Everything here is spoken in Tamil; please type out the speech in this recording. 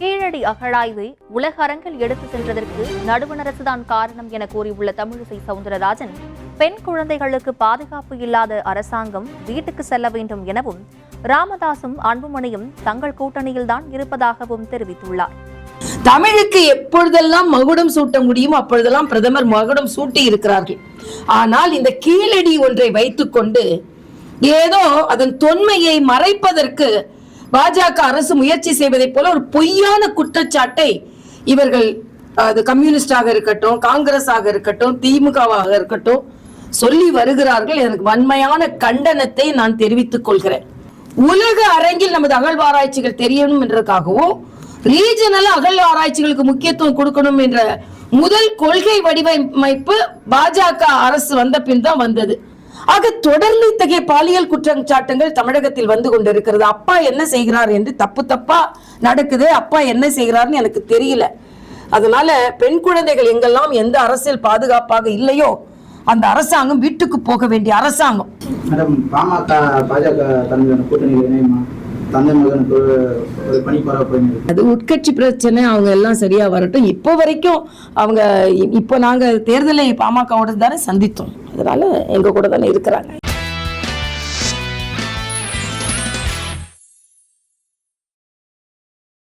கீழடி அகழாய்வை உலக அரங்கில் எடுத்து சென்றதற்கு நடுவணரசுதான் காரணம் என கூறியுள்ள தமிழிசை சவுந்தரராஜன் பெண் குழந்தைகளுக்கு பாதுகாப்பு இல்லாத அரசாங்கம் வீட்டுக்கு செல்ல வேண்டும் எனவும் ராமதாசும் அன்புமணியும் தங்கள் கூட்டணியில்தான் இருப்பதாகவும் தெரிவித்துள்ளார். தமிழுக்கு எப்பொழுதெல்லாம் மகுடம் சூட்ட முடியும் அப்பொழுதெல்லாம் பிரதமர் மகுடம் சூட்டி இருக்கிறார்கள். ஆனால் இந்த கீழடி ஒன்றை வைத்துக்கொண்டு ஏதோ அதன் தொன்மையை மறைப்பதற்கு பாஜக அரசு முயற்சி செய்வதைப் போல ஒரு பொய்யான குற்றச்சாட்டை இவர்கள் அது கம்யூனிஸ்டாக இருக்கட்டும் காங்கிரஸாக இருக்கட்டும் திமுகவாக இருக்கட்டும் சொல்லி வருகிறார்கள். எனக்கு வன்மையான கண்டனத்தை நான் தெரிவித்துக் கொள்கிறேன். உலக அரங்கில் நமது அகழ்வாராய்ச்சிகள் தெரியணும் என்றதுக்காகவும் ரீஜனல் அகழ் ஆராய்ச்சிகளுக்கு முக்கியத்துவம் கொடுக்கணும் என்ற முதல் கொள்கை வடிவமைப்பு பாஜக அரசு வந்த பின் தான் வந்தது. ஆக தொடர்ந்து இத்தகைய பாலியல் குற்றச்சாட்டுகள் தமிழகத்தில் வந்து கொண்டிருக்கிறது. அப்பா என்ன செய்கிறார் என்று தப்பு தப்பா நடக்குது. அப்பா என்ன செய்கிறார்னு எனக்கு தெரியல. அதனால பெண் குழந்தைகள் எங்கெல்லாம் எந்த அரசியல் பாதுகாப்பாக இல்லையோ அந்த அரசாங்கம் வீட்டுக்கு போக வேண்டிய அரசாங்கம். மேடம் பாமக பாஜக கூட்டணியில் இணையுமா? தந்தை மகனுக்கு ஒரு அது உட்கட்சி பிரச்சனை அவங்க எல்லாம் சரியா வரட்டும். இப்போ வரைக்கும் அவங்க இப்போ நாங்க தேர்தலை பாமகவோட தானே சந்தித்தோம். அதனால எங்க கூட தானே இருக்கிறாங்க.